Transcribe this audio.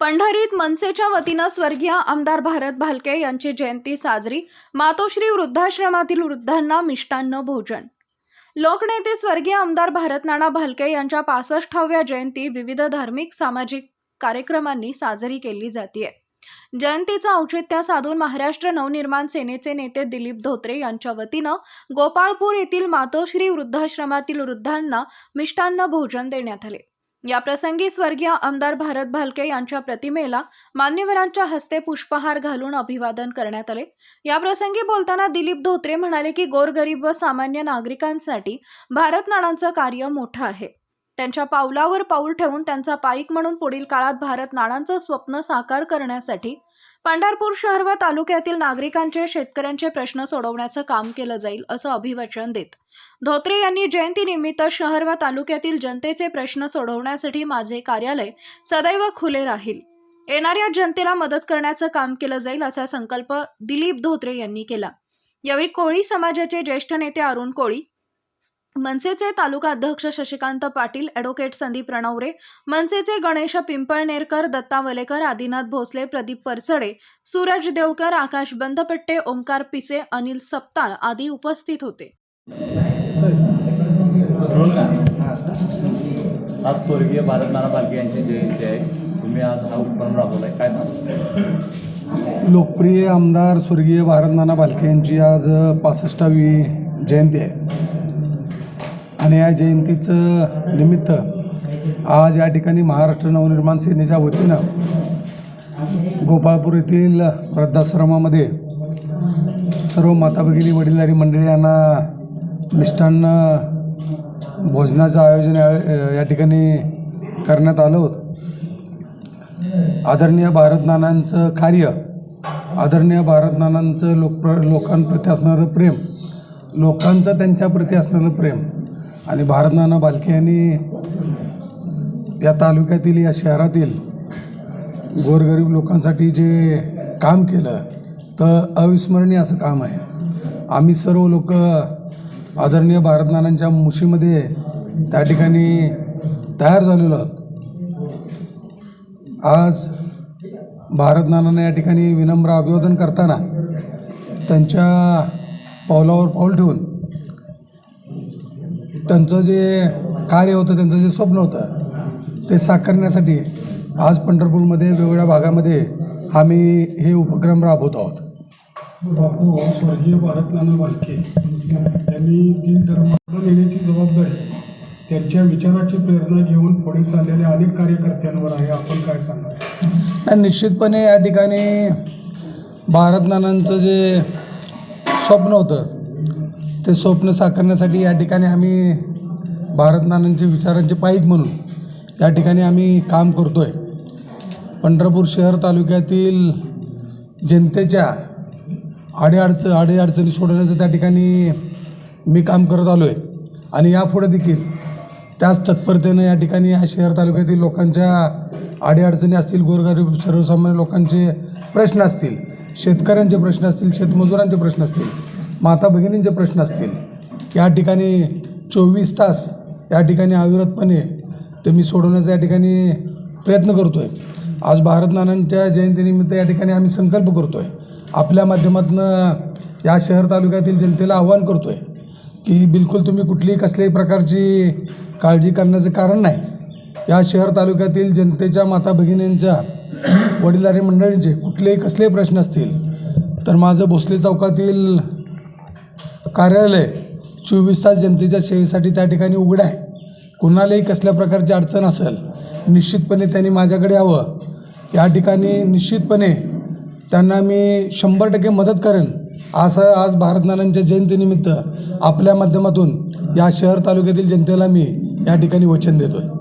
पंढरीत मनसेच्या वतीनं स्वर्गीय आमदार भारत भालके यांची जयंती साजरी मातोश्री वृद्धाश्रमातील वृद्धांना मिष्टान्न भोजन. लोकनेते स्वर्गीय आमदार भारतनाना भालके यांच्या पासष्टाव्या जयंती विविध धार्मिक सामाजिक कार्यक्रमांनी साजरी केली जाते जयंतीचं औचित्य साधून महाराष्ट्र नवनिर्माण सेनेचे नेते दिलीप धोत्रे यांच्या वतीनं गोपाळपूर येथील मातोश्री वृद्धाश्रमातील वृद्धांना मिष्टान्न भोजन देण्यात आले. या प्रसंगी स्वर्गीय आमदार भारत भालके यांच्या प्रतिमेला मान्यवरांच्या हस्ते पुष्पहार घालून अभिवादन करण्यात आले. या प्रसंगी बोलताना दिलीप धोत्रे म्हणाले की गोरगरीब व सामान्य नागरिकांसाठी भारत नाणांचं कार्य मोठं आहे. त्यांच्या पावलावर पाऊल ठेवून त्यांचा पाईक म्हणून पुढील काळात भारत नाणांचं स्वप्न साकार करण्यासाठी पंढरपूर शहर व तालुक्यातील नागरिकांचे शेतकऱ्यांचे प्रश्न सोडवण्याचं काम केलं जाईल असं अभिवचन देत. धोत्रे यांनी जयंतीनिमित्त शहर व तालुक्यातील जनतेचे प्रश्न सोडवण्यासाठी माझे कार्यालय सदैव खुले राहील. येणाऱ्या जनतेला मदत करण्याचं काम केलं जाईल असा संकल्प दिलीप धोत्रे यांनी केला. यावेळी कोळी समाजाचे ज्येष्ठ नेते अरुण कोळी मनसेचे तालुका अध्यक्ष शशिकांत पाटील ॲडव्होकेट संदीप प्रणवरे मनसेचे गणेश पिंपळनेरकर दत्ता वलेकर आदिनाथ भोसले प्रदीप परसडे सूरज देवकर आकाश बंदपट्टे ओंकार पिसे अनिल सप्ताळ आदी उपस्थित होते. आज स्वर्गीय भारत नाना भालके यांची जयंती आहे. तुम्ही आज हा उपक्रम राबवला आहे काय सांगू? लोकप्रिय आमदार स्वर्गीय भारत नाना भालके यांची आज पासष्टावी जयंती आहे. आणि या जयंतीचं निमित्त आज या ठिकाणी महाराष्ट्र नवनिर्माण सेनेच्या वतीनं गोपाळपूर येथील वृद्धाश्रमामध्ये सर्व माता भगिनी वडीलधारी मंडळी यांना मिष्टान्न भोजनाचं आयोजन या या ठिकाणी करण्यात आलं होतं. आदरणीय भारतनानांचं कार्य आदरणीय भारतनानांचं लोकप्र लोकांप्रती असणारं प्रेम लोकांचं त्यांच्याप्रती असणारं प्रेम आणि भारतनाना बालके यांनी या तालुक्यातील या शहरातील गोरगरीब लोकांसाठी जे काम केलं तर अविस्मरणीय असं काम आहे. आम्ही सर्व लोक आदरणीय भारतनानांच्या मुशीमध्ये त्या ठिकाणी तयार झालेलो आहोत. आज भारतनानांना या ठिकाणी विनम्र अभिवादन करताना त्यांच्या पावलावर पाऊल ठेवून त्यांचं जे कार्य होतं त्यांचं जे स्वप्न होतं ते साकारण्यासाठी आज पंढरपूरमध्ये वेगवेगळ्या भागामध्ये आम्ही हे उपक्रम राबवत आहोत. बापू स्वर्गीय भारतनाना बालके यांनी तीन धर्म नेण्याची जबाबदारी त्यांच्या विचाराची प्रेरणा घेऊन पुढे चाललेल्या अनेक कार्यकर्त्यांवर आहे. आपण काय आणि निश्चितपणे या ठिकाणी भारत नानांचं जे स्वप्न होतं ते स्वप्न साकारण्यासाठी या ठिकाणी आम्ही भारत नानांचे विचारांचे पाईक म्हणून या ठिकाणी आम्ही काम करतो आहे पंढरपूर शहर तालुक्यातील जनतेच्या अडीअडच अडीअडचणी सोडवण्याचं त्या ठिकाणी मी काम करत आलो आहे आणि यापुढे देखील त्याच तत्परतेनं या ठिकाणी या शहर तालुक्यातील लोकांच्या अडीअडचणी असतील गोरगरीब सर्वसामान्य लोकांचे प्रश्न असतील शेतकऱ्यांचे प्रश्न असतील शेतमजुरांचे प्रश्न असतील माता भगिनींचे प्रश्न असतील. या ठिकाणी चोवीस तास या ठिकाणी अविरतपणे ते मी सोडवण्याचा या ठिकाणी प्रयत्न करतो आहे आज भारत नानांच्या जयंतीनिमित्त या ठिकाणी आम्ही संकल्प करतो आहे आपल्या माध्यमातून या शहर तालुक्यातील जनतेला आव्हान करतो आहे की बिलकुल तुम्ही कुठलीही कसल्याही प्रकारची काळजी करण्याचं कारण नाही. या शहर तालुक्यातील जनतेच्या माता भगिनींच्या वडीलधारी मंडळींचे कुठलेही कसलेही प्रश्न असतील तर माझं भोसले चौकातील कार्यालय चोवीस तास जनतेच्या सेवेसाठी त्या ठिकाणी उघडं आहे. कुणालाही कसल्या प्रकारची अडचण असेल निश्चितपणे त्यांनी माझ्याकडे यावं. या ठिकाणी निश्चितपणे त्यांना मी शंभर टक्के मदत करेन. असं आज भारतनारायणच्या जयंतीनिमित्त आपल्या माध्यमातून या शहर तालुक्यातील जनतेला मी या ठिकाणी वचन देतो आहे